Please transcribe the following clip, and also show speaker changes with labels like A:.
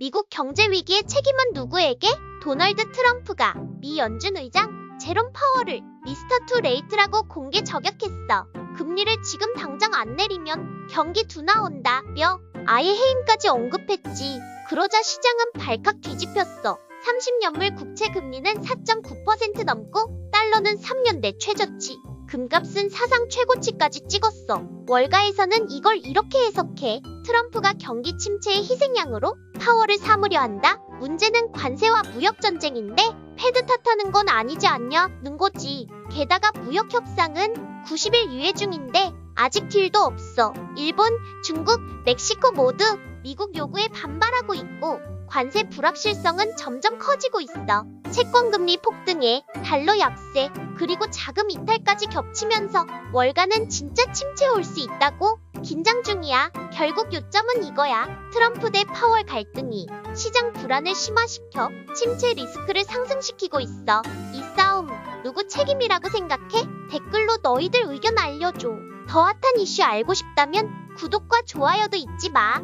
A: 미국 경제 위기의 책임은 누구에게? 도널드 트럼프가 미 연준 의장 제롬 파월을 미스터 투 레이트라고 공개 저격했어. 금리를 지금 당장 안 내리면 경기 둔화 온다며 아예 해임까지 언급했지. 그러자 시장은 발칵 뒤집혔어. 30년물 국채 금리는 4.9% 넘고 달러는 3년 내 최저치. 금값은 사상 최고치까지 찍었어. 월가에서는 이걸 이렇게 해석해. 트럼프가 경기 침체의 희생양으로 파워를 삼으려 한다? 문제는 관세와 무역 전쟁인데 패드 탓하는 건 아니지 않냐는 거지. 게다가 무역 협상은 90일 유예 중인데 아직 딜도 없어. 일본, 중국, 멕시코 모두 미국 요구에 반발하고 있고 관세 불확실성은 점점 커지고 있어. 채권 금리 폭등에 달러 약세 그리고 자금 이탈까지 겹치면서 월가는 진짜 침체 올 수 있다고 긴장 중이야. 결국 요점은 이거야. 트럼프 대 파월 갈등이 시장 불안을 심화시켜 침체 리스크를 상승시키고 있어. 이 싸움 누구 책임이라고 생각해? 댓글로 너희들 의견 알려줘. 더 핫한 이슈 알고 싶다면 구독과 좋아요도 잊지 마.